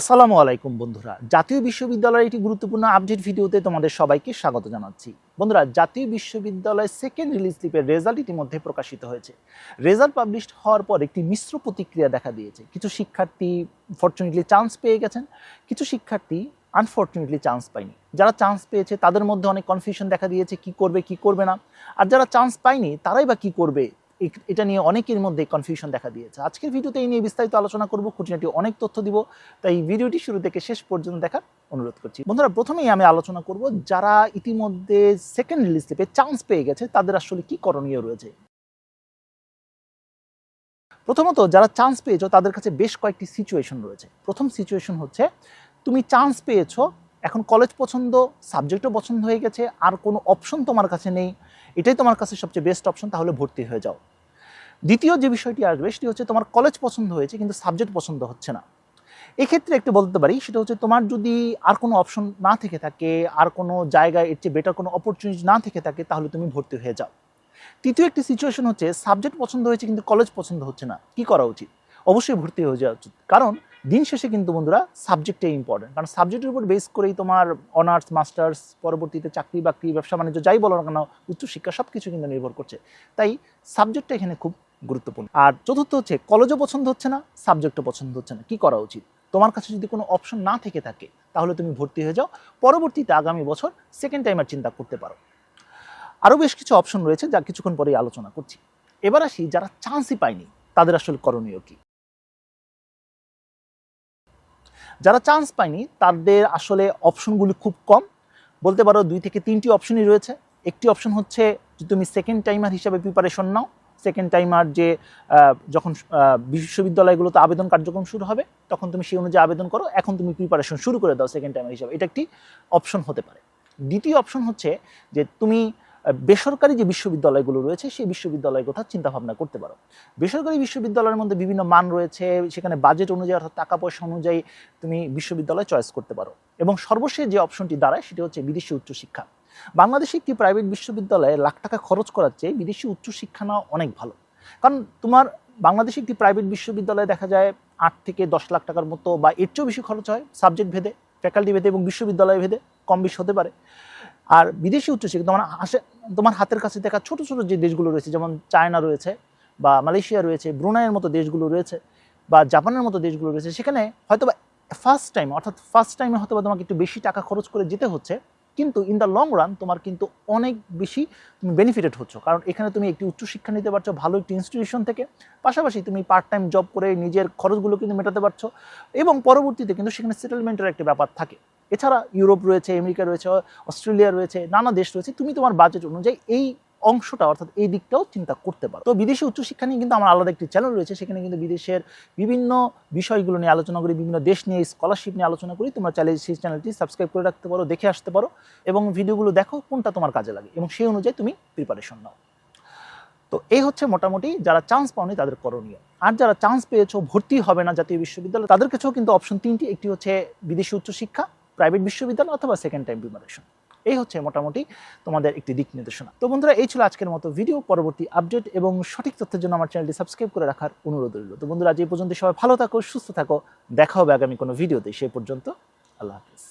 আসসালামু আলাইকুম বন্ধুরা। জাতীয় বিশ্ববিদ্যালয়ের একটি গুরুত্বপূর্ণ আপডেট ভিডিওতে তোমাদের সবাইকে স্বাগত জানাচ্ছি। বন্ধুরা, জাতীয় বিশ্ববিদ্যালয়ের সেকেন্ড রিলিজ স্লিপের রেজাল্ট ইতিমধ্যে প্রকাশিত হয়েছে। রেজাল্ট পাবলিশড হওয়ার পর একটি মিশ্র প্রতিক্রিয়া দেখা দিয়েছে। কিছু শিক্ষার্থী ফর্চুনেটলি চান্স পেয়ে গেছেন, কিছু শিক্ষার্থী আনফর্চুনেটলি চান্স পায়নি। যারা চান্স পেয়েছে, তাদের মধ্যে অনেক কনফিউশন দেখা দিয়েছে, কি করবে কি করবে না। আর যারা চান্স পায়নি, তারাই বা কি করবে এটা নিয়ে অনেকের মধ্যে কনফিউশন দেখা দিয়েছে। আজকের ভিডিওতে এই নিয়ে বিস্তারিত আলোচনা করব, খুঁটিনাটি অনেক তথ্য দিব, তাই ভিডিওটি শুরু থেকে শেষ পর্যন্ত দেখার অনুরোধ করছি। বন্ধুরা, প্রথমেই আমি আলোচনা করব যারা ইতিমধ্যে সেকেন্ড রিলিজ স্লিপে চান্স পেয়ে গেছে, তাদের আসলে কি করণীয় রয়েছে? প্রথমত, যারা চান্স পেয়েছ, তাদের কাছে বেশ কয়েকটি সিচুয়েশন রয়েছে। প্রথম সিচুয়েশন হচ্ছে, তুমি চান্স পেয়েছ, এখন কলেজ পছন্দ সাবজেক্টও পছন্দ হয়ে গেছে, আর কোনো অপশন তোমার কাছে নেই। এটাই তোমার কাছে সবচেয়ে বেস্ট অপশন তাহলে ভর্তি হয়ে যাও। দ্বিতীয় যে বিষয়টি আসবে সেটি হচ্ছে তোমার কলেজ পছন্দ হয়েছে কিন্তু সাবজেক্ট পছন্দ হচ্ছে না। এক্ষেত্রে একটু বলতে পারি, সেটা হচ্ছে তোমার যদি আর কোনো অপশন না থেকে থাকে, আর কোনো জায়গায় এর চেয়ে বেটার কোনো অপরচুনিটি না থেকে থাকে, তাহলে তুমি ভর্তি হয়ে যাও। তৃতীয় একটি সিচুয়েশন হচ্ছে সাবজেক্ট পছন্দ হয়েছে কিন্তু কলেজ পছন্দ হচ্ছে না। কি করা উচিত? অবশ্যই ভর্তি হয়ে যাওয়া উচিত। কারণ দিন শেষে কিন্তু বন্ধুরা সাবজেক্টটাই ইম্পর্টেন্ট কারণ সাবজেক্টের উপর বেস করেই তোমার অনার্স মাস্টার্স পরবর্তীতে চাকরি বাকরি, ব্যবসা বাণিজ্য, যাই বলো না কেন, উচ্চশিক্ষা সব কিছু কিন্তু নির্ভর করছে। তাই সাবজেক্টটা এখানে খুব গুরুত্বপূর্ণ। আর চতুর্থ হচ্ছে কলেজও পছন্দ হচ্ছে না সাবজেক্টও পছন্দ হচ্ছে না। কি করা উচিত? তোমার কাছে যদি কোনো অপশন না থেকে থাকে, তাহলে তুমি ভর্তি হয়ে যাও। পরবর্তীতে আগামী বছর সেকেন্ড টাইমের চিন্তা করতে পারো। আরও বেশ কিছু অপশন রয়েছে যা কিছুক্ষণ পরেই আলোচনা করছি। এবার আসি, যারা চান্সই পায়নি, তাদের আসলে করণীয় কি? যারা চান্স পায়নি, তাদের আসলে অপশনগুলি খুব কম। বলতে পারো, দুই থেকে তিনটি অপশনই রয়েছে। একটি অপশন হচ্ছে যে তুমি সেকেন্ড টাইমার হিসাবে প্রিপারেশন নাও সেকেন্ড টাইমার যে যখন বিশ্ববিদ্যালয়গুলোতে আবেদন কার্যক্রম শুরু হবে, তখন তুমি সেই অনুযায়ী আবেদন করো। এখন তুমি প্রিপারেশন শুরু করে দাও সেকেন্ড টাইমার হিসাবে। এটা একটি অপশন হতে পারে। দ্বিতীয় অপশন হচ্ছে যে, তুমি বেসরকারি যে বিশ্ববিদ্যালয়গুলো রয়েছে, সেই বিশ্ববিদ্যালয়ের কথা চিন্তা ভাবনা করতে পারো। বেসরকারি বিশ্ববিদ্যালয়ের মধ্যে বিভিন্ন মান রয়েছে, সেখানে বাজেট অনুযায়ী অর্থাৎ টাকা পয়সা অনুযায়ী তুমি বিশ্ববিদ্যালয় চয়েস করতে পারো। এবং সর্বশেষ যে অপশনটি দাঁড়ায়, সেটি হচ্ছে বিদেশি উচ্চশিক্ষা। বাংলাদেশে একটি প্রাইভেট বিশ্ববিদ্যালয়ে লাখ টাকা খরচ করার চেয়ে বিদেশি উচ্চশিক্ষা নেওয়া অনেক ভালো। কারণ তোমার বাংলাদেশে একটি প্রাইভেট বিশ্ববিদ্যালয়ে দেখা যায় আট থেকে দশ লাখ টাকার মতো বা এর চেয়েও বেশি খরচ হয় সাবজেক্ট ভেদে ফ্যাকাল্টি ভেদে এবং বিশ্ববিদ্যালয় ভেদে, কম বেশি হতে পারে। আর বিদেশি উচ্চশিক্ষা, তোমার আসে, তোমার হাতের কাছে দেখা ছোট ছোট যে দেশগুলো রয়েছে, যেমন চায়না রয়েছে বা মালয়েশিয়া রয়েছে, ব্রুনাইয়ের মতো দেশগুলো রয়েছে বা জাপানের মতো দেশগুলো রয়েছে, সেখানে হয়তোবা ফার্স্ট টাইম অর্থাৎ ফার্স্ট টাইমে হয়তো তোমাকে একটু বেশি টাকা খরচ করে যেতে হচ্ছে। কিন্তু ইন দ্য লং রান তোমার কিন্তু অনেক বেশি বেনিফিটেড হচ্ছ। কারণ এখানে তুমি একটি উচ্চশিক্ষা নিতে পারছ, ভালো একটি ইনস্টিটিউশন থেকে, পাশাপাশি তুমি পার্ট টাইম জব করে নিজের খরচগুলো কিন্তু মেটাতে পারছ এবং পরবর্তীতে কিন্তু সেখানে সেটেলমেন্টের একটা ব্যাপার থাকে। এছাড়া ইউরোপ রয়েছে, আমেরিকা রয়েছে, অস্ট্রেলিয়া রয়েছে, নানা দেশ রয়েছে, তুমি তোমার বাজেট অনুযায়ী এই অংশটা, অর্থাৎ এই দিকটাও চিন্তা করতে পারো। তো বিদেশি উচ্চশিক্ষা নিয়ে কিন্তু আমার আলাদা একটি চ্যানেল রয়েছে, সেখানে কিন্তু বিদেশের বিভিন্ন বিষয়গুলো নিয়ে আলোচনা করি, বিভিন্ন দেশ নিয়ে স্কলারশিপ নিয়ে আলোচনা করি। তোমরা চাইলে সেই চ্যানেলটি সাবস্ক্রাইব করে রাখতে পারো, দেখে আসতে পারো এবং ভিডিওগুলো দেখো, কোনটা তোমার কাজে লাগে এবং সেই অনুযায়ী তুমি প্রিপারেশন নাও। তো এই হচ্ছে মোটামুটি যারা চান্স পাওনি তাদের করণীয়। আর যারা চান্স পেয়েছ, ভর্তি হবে না জাতীয় বিশ্ববিদ্যালয়, তাদের কাছেও কিন্তু অপশন তিনটি, একটি হচ্ছে বিদেশি উচ্চশিক্ষা প্রাইভেট বিশ্ববিদ্যালয় অথবা সেকেন্ড টাইম প্রিপারেশন এই হচ্ছে মোটামুটি তোমাদের একটি দিক নির্দেশনা। তো বন্ধুরা, এই ছিল আজকের মতো ভিডিও পরবর্তী আপডেট এবং সঠিক তথ্যের জন্য আমার চ্যানেলটি সাবস্ক্রাইব করে রাখার অনুরোধ রইল। তো বন্ধুরা, আজ এই পর্যন্ত সবাই ভালো থাকো, সুস্থ থাকো, দেখা হবে আগামী কোনো ভিডিওতে সেই পর্যন্ত আল্লাহ হাফিজ।